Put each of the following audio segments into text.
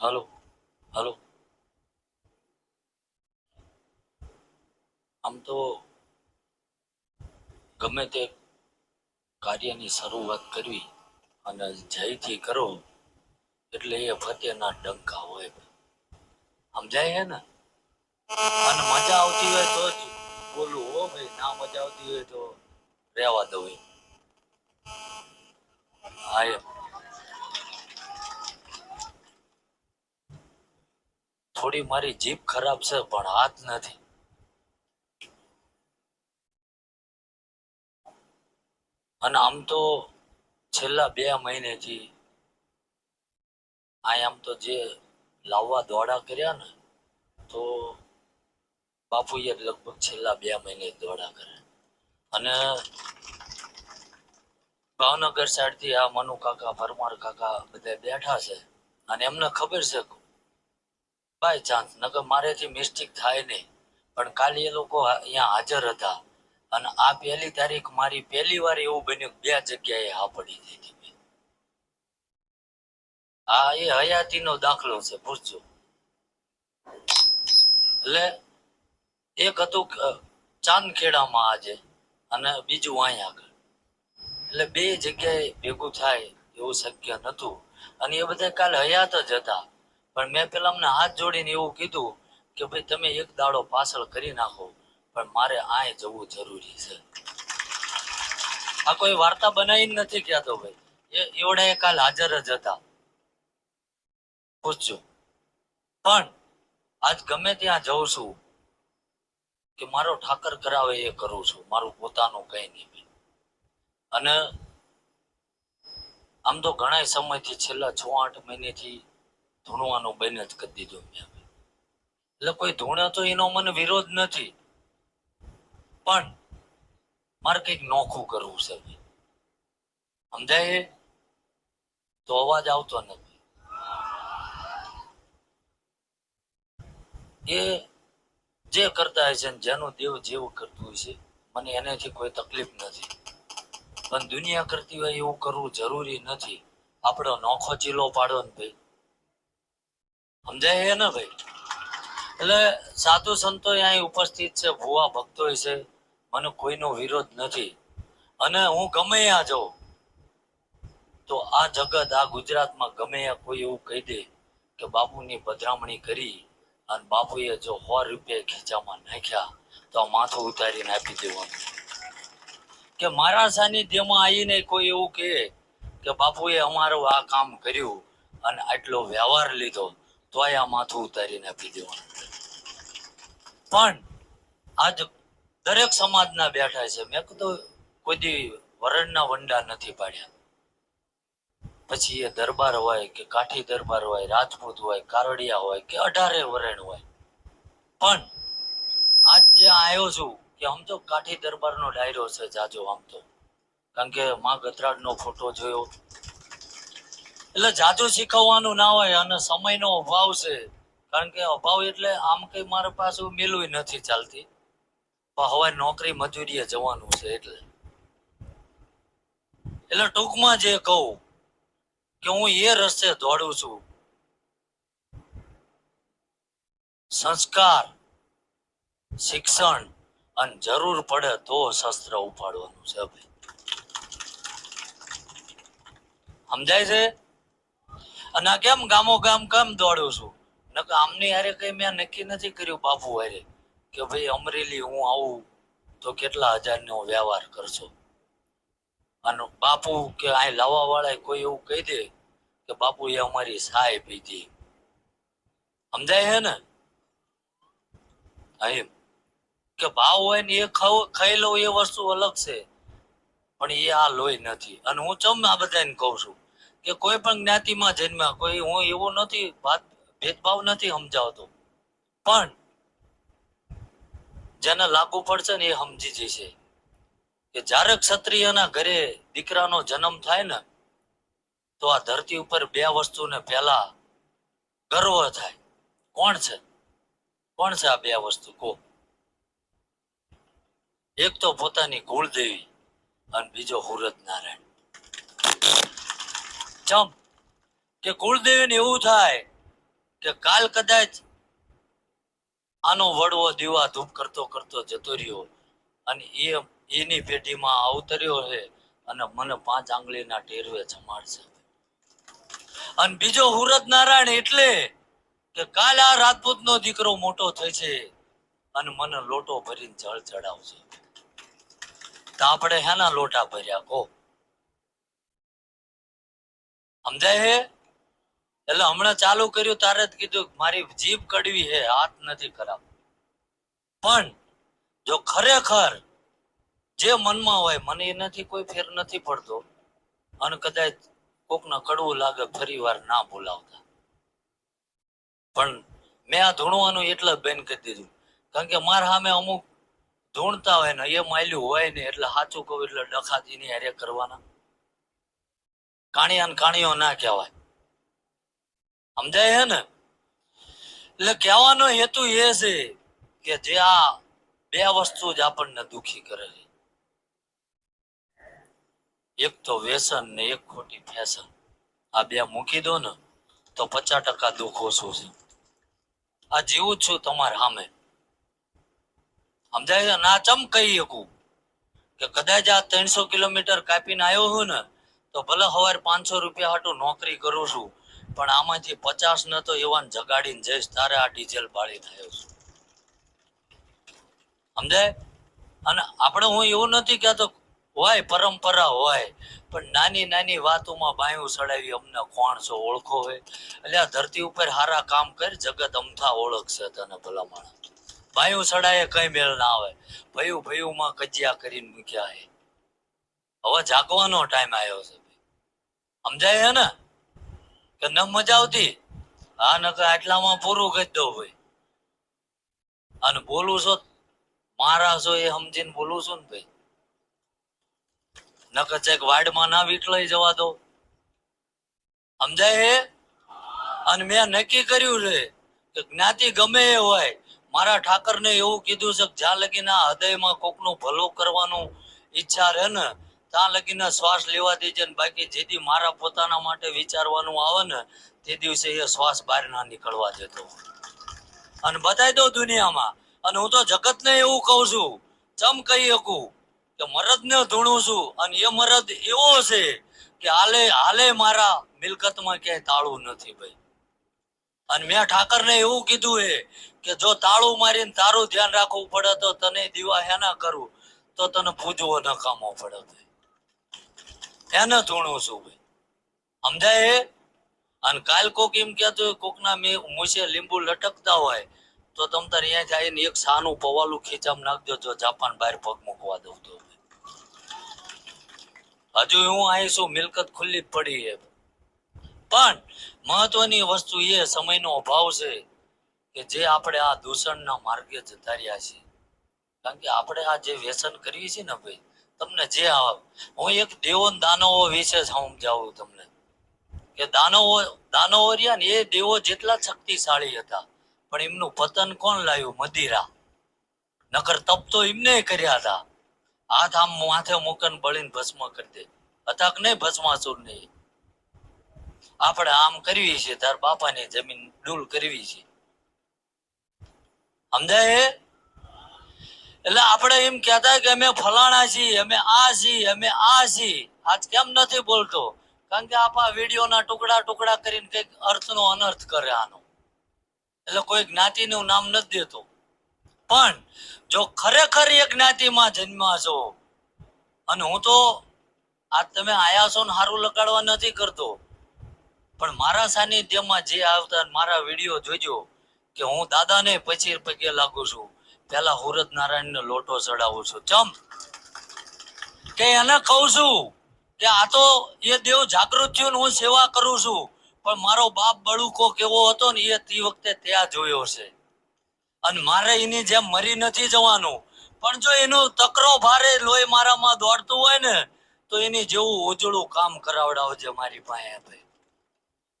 હાલો, hello. આમ તો ગમે તે કાર્યની શરૂઆત કરવી અને જયથી કરો એટલે એ ફતેના ડંકા હોય. સમજાય હે ને? અને મજા આવતી હોય તો જ બોલું, હો ભાઈ, ના મજા આવતી હોય તો રહેવા દઉં હા, એમ. થોડી મારી જીભ ખરાબ છે, પણ હાથ નથી. અને આમ તો છેલ્લા બે મહિનેથી આમ તો જે લાવવા દોડા કર્યા ને, તો બાપુએ લગભગ છેલ્લા બે મહિને દોડા કર્યા. અને ભાવનગર સાઈડથી આ મનુ કાકા, પરમાર કાકા બધા બેઠા છે. અને એમને ખબર છે બાય ચાન્સ. નકર મારેથી મિસ્ટેક થાય નહીં. પણ કાલે એ લોકો અહીંયા હાજર હતા. અને આ પહેલી તારીખ મારી પહેલી વાર એવું બન્યું બે જગ્યાએ હા પડી હતી આ એ હયાતીનો દાખલો છે, પૂછજો. એટલે એક હતું ચાંદખેડામાં આજે અને બીજું અહીંયા આગળ. એટલે બે જગ્યાએ ભેગું થાય એવું શક્ય નતું અને એ બધા કાલે હયાત જ હતા. પણ મેં પેલા અમને હાથ જોડીને એવું કીધું કે ભાઈ તમે એક દાડો પાછળ કરી નાખો, પણ મારે આય જવું જરૂરી છે. આ કોઈ વાર્તા બનાવી નથી કહેતો ભાઈ. એ એવડા એ કાલ હાજર જ હતા. પૂછજો. પણ આજ ગમે ત્યાં જઉં છું કે મારો ઠાકર કરાવે એ કરું છું, મારું પોતાનું કઈ નહીં. અને આમ તો ઘણા સમયથી છેલ્લા છ આઠ મહિનેથી ધૂણવાનું બંધ જ કરી દીધું એટલે કોઈ ધૂણે તો એનો મને વિરોધ નથી. પણ મારે કંઈક નોખું કરવું છે સમજાય તો અવાજ આવતો નથી. એ જે કરતા હોય છે ને જેનું દેવ જેવું કરતું હોય છે મને એનાથી કોઈ તકલીફ નથી. પણ દુનિયા કરતી હોય એવું કરવું જરૂરી નથી. આપણો નોખો ચીલો પાડો ને ભાઈ. સમજાય એ ને ભાઈ? એટલે સાધુ સંતો અહીં ઉપસ્થિત છે, ભુવા ભક્તો છે, મને કોઈનો વિરોધ નથી. અને હું ગમે આ જાઉં, તો આ જગત, આ ગુજરાતમાં ગમે કોઈ એવું કહી દે કે બાપુની પધરામણી કરી અને બાપુએ જો સો રૂપિયા ખીચામાં નાખ્યા, તો માથું ઉતારીને આપી દેવાનું. કે મારા સાનિધ્યમાં આવીને કોઈ એવું કહે કે બાપુએ અમારું આ કામ કર્યું અને આટલો વ્યવહાર લીધો. તોય માથું ઉતારીને આપી દેવાનું પણ આજ દરેક સમાજના બેઠા છે. મેં કીધું કોઈ વરણના વંડા નથી પાડ્યા. પછી એ દરબાર હોય કે કાઠી દરબાર હોય, રાજપૂત હોય, કારડિયા હોય કે અઢારે વરણ હોય. પણ આજ જે આવ્યો છું કે આમ તો કાઠી દરબારનો ડાયરો છે જાજો આમ તો. કારણ કે માં ગતરાડનો ફોટો જોયો એટલે જાજુ શીખવવાનું ના હોય અને સમયનો અભાવ છે. કારણ કે અભાવ એટલે આમ કઈ મારા પાસે મેલું નથી ચાલતી. પણ હવે નોકરી મજૂરીએ જવાનું છે એટલે. એટલે ટૂંકમાં જે કહું કે હું એ રસ્તે દોડું છું. સંસ્કાર, શિક્ષણ અને જરૂર પડે તો શસ્ત્ર ઉપાડવાનું છે ભાઈ. સમજાય છે? અને કેમ ગામો ગામ કેમ દોડું છું? નકર આમની હારે કઈ મેં નક્કી નથી કર્યું બાપુ હારે, કે ભાઈ અમરેલી હું આવું તો કેટલા હજારનો વ્યવહાર કરશો? અને બાપુ કે અહીં લાવવા વાળા કોઈ એવું કહી દે કે બાપુ એ અમારી સહાય પીધી. સમજાય હે ને? અહીં કે ભાવ હોય ને એ ખાઈ લઉં એ વસ્તુ અલગ છે. પણ એ આ લોહી નથી. અને હું ચમ આ બધાને કહું છું? કે કોઈ પણ જ્ઞાતિમાં જન્મ્યા, કોઈ હું એવું નથી ભેદભાવ નથી સમજાવતો. પણ જેને લાગુ પડશે ને એ સમજી જશે. કે જ્યારે ક્ષત્રિયના ઘરે દીકરાનો જન્મ થાય ને, તો આ ધરતી ઉપર બે વસ્તુને પહેલા ગર્વ થાય. કોણ છે? કોણ છે આ બે વસ્તુ? કો. એક તો પોતાની કુળદેવી અને બીજો હુરત નારાયણ ચમ કે કુળદેવીને એવું થાય કે કાલ કદાચ આનો વડવો દીવા ધૂપ કરતો કરતો જતો રહ્યો અને એ એની પેઢીમાં અવતર્યો છે અને મને પાંચ આંગળીના ટેરવે જમાડશે. અને બીજો હુરત નારાયણ એટલે કે કાલ આ રાજપૂતનો દીકરો મોટો થશે અને મને લોટો ભરીને જળ ચડાવશે. તો આપણે હેના લોટા ભર્યા કો સમજાય હે? એટલે હમણાં ચાલુ કર્યું, તારે જ કીધું, મારી જીભ કડવી હે, હાથ નથી ખરાબ. પણ જો ખરેખર જે મનમાં હોય, મને એનાથી કોઈ ફેર નથી પડતો. અને કદાચ કોકને કડવું લાગે ફરી વાર ના બોલાવતા. પણ મેં આ ધૂણવાનું એટલે બેન કરી દીધું. કારણ કે મારા સામે અમુક ધૂણતા હોય ને એ માયલું હોય ને, એટલે સાચું કહું એટલે ડખાતી ની હારે કરવાના. કાણિયા કાણીઓ ના કહેવાય. સમજાય હે ને? એટલે કહેવાનો હેતુ એ છે કે જે આ બે વસ્તુ જ આપણને દુખી કરે છે. એક તો વ્યસન ને એક ખોટી ફેશન. આ બે મૂકી દો ને, તો પચાસ ટકા દુઃખ ઓછું છે. આ જીવું છું તમારા સામે. સમજાય ના ચમ કહી શકું? કે કદાચ આ ત્રણસો કિલોમીટર કાપીને આવ્યો હું ને તો ભલે સવારે પાંચસો રૂપિયા હાટું નોકરી કરું છું, પણ આમાંથી પચાસ ન તો એવાને જગાડીને જઈશ, તારે આ ડીઝલ પાડી થયો છું. સમજાય અને આપણે હું એવું નથી કહેતો હોય પરંપરા હોય, પણ નાની નાની વાતોમાં બાયું ચડાવી અમને કોણ છો ઓળખો હોય એટલે આ ધરતી ઉપર હારા કામ કર, જગત અમથા ઓળખશે તને ભલા માણસ બાયું સડાય કઈ મેળ ના આવે. ભયું ભયુંમાં કજિયા કરીને મૂક્યા હે. હવે જાગવાનો ટાઈમ આવ્યો છે. સમજાય હે ને? કે ન મજા આવતી? હા નકર આટલામાં પૂરું કરી દઉં ભાઈ. અને બોલું છો, મારા છો એ સમજીને બોલું છું ને ભાઈ. નકર ચેક વાડમાં ના વીટલાઈ જવા દો સમજાય હે? અને મેં નક્કી કર્યું છે કે જ્ઞાતિ ગમે એ હોય, મારા ઠાકરને એવું કીધું છે જ્યાં લગીના હૃદયમાં કોકનું ભલું કરવાનું ઈચ્છા રહે ને ત્યાં લગીને શ્વાસ લેવા દેજે ને બાકી જેથી મારા પોતાના માટે વિચારવાનું આવે ને, તે દિવસે એ શ્વાસ બહાર ના નીકળવા દેતો. અને બતાવી દો દુનિયામાં, અને હું તો જગતને એવું કહું છું, ચમ કહી શકું કે મરદને ધૂણું છું, અને એ મરદ એવો છે કે હાલે હાલે મારા મિલકતમાં ક્યાંય તાળું નથી ભાઈ. અને મેં ઠાકરને એવું કીધું હે કે જો તાળું મારીને તારું ધ્યાન રાખવું પડે તો તને દીવા હેના કરું, તો તને પૂજવો નકામો પડે ભાઈ. એને ધૂણું છું ભાઈ. સમજાય? અને કાલ કોક એમ કહેતું કોક કોકના મેં મૂછે લીંબુ લટકતા હોય, તો તમ તારે અહીંયા જઈને એક સાનું પવાલું ખીચામ નાખજો જો જાપાન બહાર પગ મૂકવા દઉં તો હજુ હું અહીં છું, મિલકત ખુલ્લી પડી છે. પણ મહત્વની વસ્તુ એ, સમયનો અભાવ છે કે જે આપણે આ દૂષણના માર્ગે જતા રહ્યા છીએ. કારણ કે આપણે આ જે વ્યસન કરીએ છીએ ને ભાઈ તમને જે આવે. હું એક દેવો દાનવો વિશે સમજાવું તમને. કે દાનવો દાનવો રહ્યા ને એ દેવો જેટલા શક્તિશાળી હતા, પણ એમનું પતન કોણ લાવ્યું મદિરા. નકર તપ તો એમને કર્યા હતા. હાથ આમ માથે મૂકન બળીને ભસ્મ કરી દે. હતા કે નહીં ભસ્માસુર નહીં આપણે આમ કરવી છે, તાર બાપાની જમીન ડૂલ કરવી છે. સમજાય? એટલે આપણે એમ કહેતા કે અમે ફલાણા છીએ, અમે આ છીએ, અમે આ છીએ. આજ કેમ નથી બોલતો? કારણ કે આપણા વિડીયોના ટુકડા ટુકડા કરીને કંઈક અર્થનો અનર્થ કરે આનો. એટલે કોઈ જ્ઞાતિનું નામ નથી દેતો. પણ જો ખરેખર એ જ્ઞાતિમાં જન્મ્યા છો અને હું તો આજ તમે આયા છો ને સારું લગાડવા નથી કરતો. પણ મારા સાનિધ્યમાં જે આવતા મારા વીડિયો જોજો કે હું દાદાને પછી પગે લાગુ છું. પેલા હુરત નારાયણને લોટો ચડાવું છું. ચમ. કે એને કહું છું કે આ તો એ દેવ જાગૃત થયો ને હું સેવા કરું છું. પણ મારો બાપ બળુકો કેવો હતો ને એ તે વખતે ત્યાં જોયો છે. અને મારે એની જેમ મરી નથી જવાનું. પણ જો એનો તકરો ભારે લોહી મારામાં દોડતું હોય ને, તો એની જેવું ઉજળું કામ કરાવડાવજે મારી પાસે.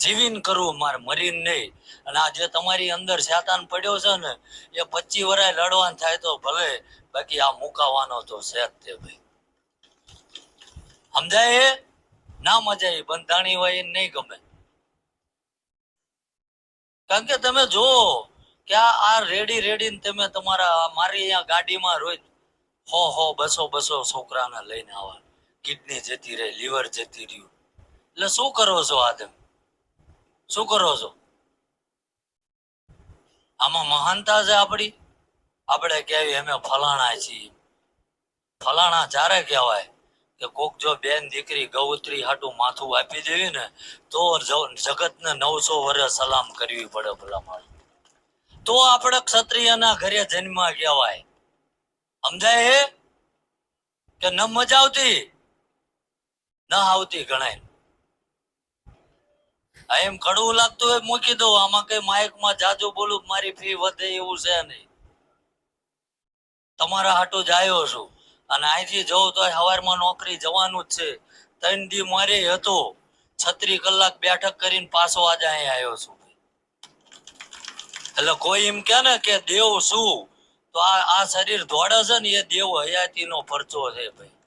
જીવીને કરવું મારે મરીને નહીં. અને આ જે તમારી અંદર શેતાન પડ્યો છે ને, એ પચી વરાય લડવાન થાય તો ભલે, બાકી આ મુકાવાનો તો છે તે ભાઈ. સમજાય? ના મજા એ, બંધાણી હોય નહીં ગમે. કારણ કે તમે જો કે આ રેડી રેડી તમે તમારા મારી અહીંયા ગાડીમાં રોજ હો હો બસો બસો છોકરાને લઈને આવા. કિડની જતી રહી, લીવર જતી રહ્યું. એટલે શું કરો છો આ તમે? શું કરો છો? આમાં મહાનતા છે આપણી. આપણે કહેવી, અમે ફલાણા છીએ. ફલાણા ચારે કહેવાય કે કોક જો બેન દીકરી ગૌત્રી હાટું માથું આપી દેવી ને, તો જગતને નવસો વર્ષ સલામ કરવી પડે ભલામણ તો આપણે ક્ષત્રિયના ઘરે જન્મ કહેવાય. સમજાય કે ન મજા આવતી? ન આવતી ગણાય. એમ કડવું લાગતું હોય મૂકી દો આમાં કઈ માઇકમાં જાજુ બોલું મારી ફી વધે એવું છે નહીં. તમારા હાટો જ આવ્યો છું. અને અહીંથી જવું તો સવારમાં નોકરી જવાનું જ છે. ત્રણ દી મારે હતો. છત્રી કલાક બેઠક કરીને પાછો આજે અહીં આવ્યો છું એટલે કોઈ એમ કે ને કે દેવ શું? તો આ આ શરીર દોડે છે ને એ દેવ હયાતીનો પરચો છે ભાઈ.